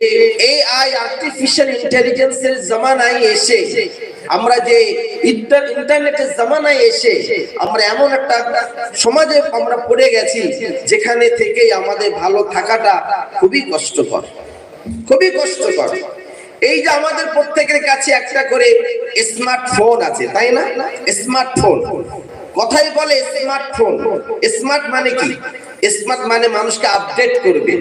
AI artificial ইন্টেলিজেন্সের জামানায় এসে, আমরা যে ইন্টার- ইন্টারনেটের জামানায় এসে, আমরা এমন একটা সমাজে আমরা পড়ে গেছি, যেখানে থেকে আমাদের ভালো থাকাটা খুবই কষ্টকর। খুবই কষ্টকর। এই যে আমাদের প্রত্যেকের কাছে একটা করে স্মার্টফোন আছে, তাই না? স্মার্টফোন। কথাই বলে স্মার্টফোন। স্মার্ট মানে কি? স্মার্ট মানে মানুষকে আপডেট করবে।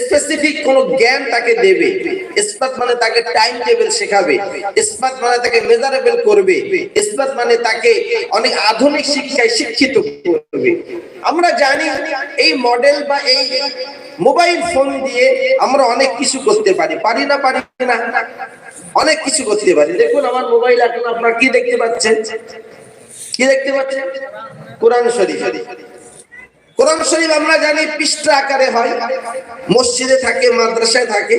স্পেসিফিক কোন জ্ঞান তাকে দেবে। স্মার্ট মানে তাকে টাইম টেবিল শেখাবে। স্মার্ট মানে তাকে মেজারেবল করবে। স্মার্ট মানে তাকে অনেক আধুনিক শিক্ষায় শিক্ষিত করবে। আমরা জানি এই মডেল বা এই মোবাইল ফোন দিয়ে আমরা অনেক কিছু করতে পারি। পারি না পারি না? অনেক কিছু করতে পারি। দেখুন, আমার মোবাইল এখন আপনারা কি দেখতে পাচ্ছেন? কি দেখতে পাচ্ছেন? কোরআন শরীফ। কোরআন শরীফ আমরা জানি পৃষ্ঠা আকারে হয়, মসজিদে থাকে, মাদ্রাসায় থাকে।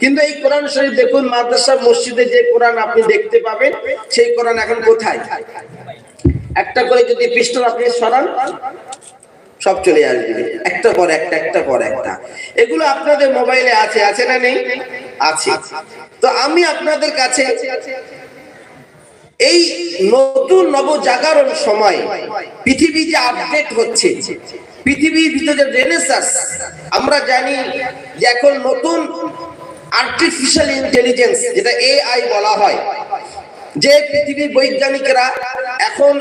কিন্তু এই কোরআন শরীফ দেখুন, মাদ্রাসা, মসজিদে যে কোরআন আপনি দেখতে পাবেন, সেই কোরআন এখন কোথায়? একটা করে যদি পৃষ্ঠা আপনি সরান, সব চলে আসবে। একটা পর একটা একটা পর একটা। এগুলো আপনাদের মোবাইলে আছে আছে না নেই? আছে। তো আমি আপনাদের কাছে এই নতুন নবজাগরণ সময়, পৃথিবী যে আপডেট হচ্ছে পৃথিবীর ভিতরে রেনেসাস আমরা জানি যে এখন নতুন আর্টিফিশিয়াল ইন্টেলিজেন্স যেটা এআই বলা হয়, যে পৃথিবীর বৈজ্ঞানিকরা এখন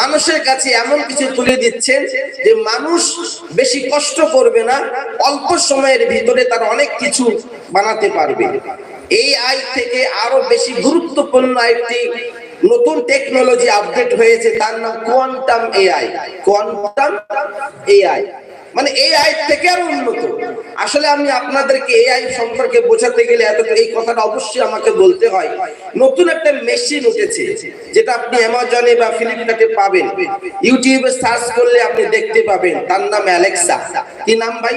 মানুষের কাছে এমন কিছু তুলে দিচ্ছেন যে মানুষ বেশি কষ্ট করবে না, অল্প সময়ের ভিতরে তার অনেক কিছু বানাতে পারবে। এই আই থেকে আরও বেশি গুরুত্বপূর্ণ একটি নতুন টেকনোলজি আপডেট হয়েছে, তার নাম কোয়ান্টাম এআই কোয়ান্টাম এআই মানে এআই থেকে আরও উন্নত। আসলে আমি আপনাদেরকে এআই সম্পর্কে বোঝাতে গেলে এত এই কথাটা অবশ্যই আমাকে বলতে হয়। নতুন একটা মেশিন উঠেছে, যেটা আপনি অ্যামাজনে বা ফ্লিপকার্টে পাবেন। ইউটিউবে সার্চ করলে আপনি দেখতে পাবেন। তার নাম অ্যালেক্সা কি নাম ভাই?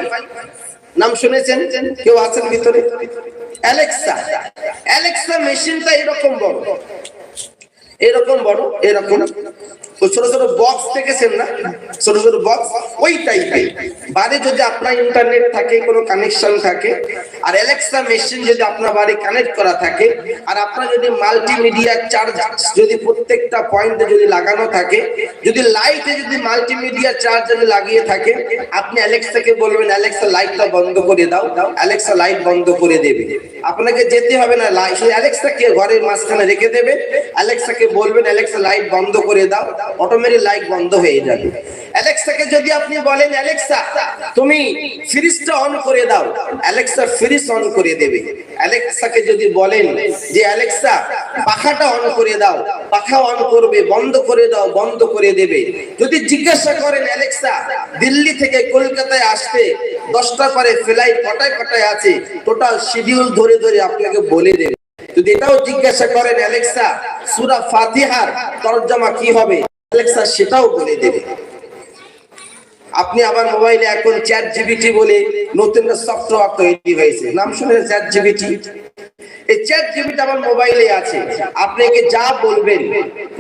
নাম শুনেছেন? কেউ আছেন ভিতরে? অ্যালেক্সা অ্যালেক্সা মেশিনটা এরকম বড়। এরকম বড় এরকম। তো ছোট ছোট বক্স দেখেছেন না? ছোট ছোট বক্স ওই বাড়ি যদি আপনার ইন্টারনেট থাকে, কোনো কানেকশন থাকে, আর অ্যালেক্সা মেশিন যদি আপনার বাড়ি কানেক্ট করা থাকে, আর আপনার যদি মাল্টিমিডিয়া চার্জ যদি প্রত্যেকটা পয়েন্টে যদি লাগানো থাকে, যদি লাইটে যদি মাল্টিমিডিয়া লাগিয়ে থাকে, আপনি অ্যালেক্সাকে বলবেন অ্যালেক্সা লাইটটা বন্ধ করে দাও। অ্যালেক্সা লাইট বন্ধ করে দেবে। আপনাকে যেতে হবে না লাইট অ্যালেক্সাকে ঘরের মাঝখানে রেখে দেবে। অ্যালেক্সাকে বলবেন অ্যালেক্সা লাইট বন্ধ করে দাও। অটোমেটিক লাইট বন্ধ হয়ে যাবে। অ্যালেক্সাকে যদি আপনি বলেন, অ্যালেক্সা, তুমি ফ্রিজটা অন করে দাও। অ্যালেক্সা ফ্রিজ অন করে দেবে। অ্যালেক্সাকে যদি বলেন যে, অ্যালেক্সা, পাখাটা অন করে দাও। পাখা অন করবে, বন্ধ করে দাও, বন্ধ করে দেবে। যদি জিজ্ঞাসা করেন, অ্যালেক্সা, দিল্লি থেকে কলকাতায় আসতে দশটা পরে ফ্লাইট কটায় কটায় আছে? টোটাল শিডিউল ধরে ধরে আপনাকে বলে দেবে। যদি এটাও জিজ্ঞাসা করেন, অ্যালেক্সা, সূরা ফাতিহার তরজমা কি হবে? অ্যালেক্সা সেটাও বলে দেবে। আপনি আমার মোবাইলে এখন চ্যাট জিবিটি বলে নতুন সফটওয়্যার তৈরি হয়েছে। নাম শুনে চ্যাট জিবিটি এই চ্যাট জিবিটি আমার মোবাইলে আছে। আপনাকে যা বলবেন,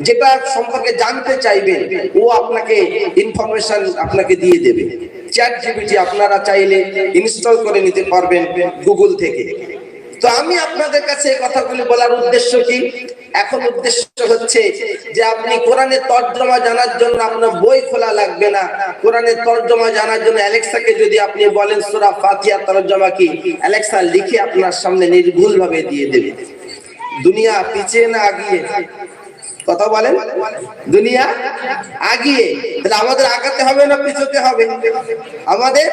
যেটা সম্পর্কে জানতে চাইবেন, ও আপনাকে ইনফরমেশন আপনাকে দিয়ে দেবে। চ্যাট জিবিটি আপনারা চাইলে ইনস্টল করে নিতে পারবেন গুগল থেকে। তো আমি আপনাদের কাছে এই কথাগুলি বলার উদ্দেশ্য কি? এখন উদ্দেশ্য হচ্ছে যে আপনি কোরআনের তর্জমা জানার জন্য আপনার বই খোলা লাগবে না। কোরআনের তর্জমা জানার জন্য অ্যালেক্সাকে যদি আপনি বলেন, সোরা ফাতিয়া তর্জমা কি? অ্যালেক্সা লিখে আপনার সামনে নির্ভুলভাবে দিয়ে দেবে। দুনিয়া পিছিয়ে না আগিয়ে কথা বলেন? দুনিয়া আগিয়ে। তাহলে আমাদের আগাতে হবে না পিছোতে হবে? আমাদের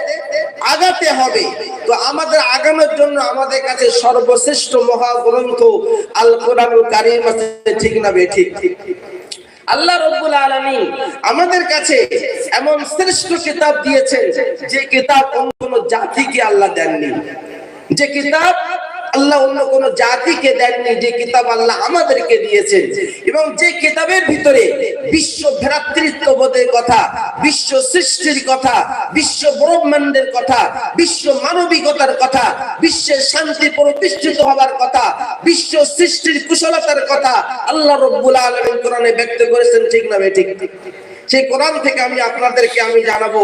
আগাতে হবে। তো আমাদের আগানোর জন্য আমাদের কাছে সর্বশ্রেষ্ঠ মহাগ্রন্থ আল কোরআনুল কারীম আছে, ঠিক না বে? ঠিক ঠিক। আল্লাহ রব্বুল আলামিন আমাদের কাছে এমন শ্রেষ্ঠ কিতাব দিয়েছেন যে কিতাব অন্য কোনো জাতিকে আল্লাহ দেননি। যে কিতাব আল্লাহ অন্য কোন জাতিকে দেননি যে কিতাব আল্লাহ আমাদেরকে দিয়েছেন এবং যে কিতাবের ভিতরে বিশ্ব ভ্রাতৃত্ববোধের কথা, বিশ্ব সৃষ্টির কথা, বিশ্ব ব্রহ্মাণ্ডের কথা, বিশ্ব মানবিকতার কথা, বিশ্বের শান্তি প্রতিষ্ঠিত হবার কথা, বিশ্ব সৃষ্টির কুশলতার কথা আল্লাহ রব্বুল আলামিন কোরআনে ব্যক্ত করেছেন, ঠিক না ঠিক? সেই কোরআন থেকে আমি আপনাদেরকে আমি জানাব,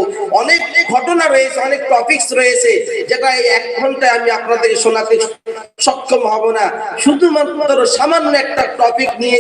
অনেক ঘটনা রয়েছে, অনেক টপিকস রয়েছে, যেটা এই এক ঘন্টায় আমি আপনাদের শোনাতে সক্ষম হব না। শুধুমাত্র সামান্য একটা টপিক নিয়ে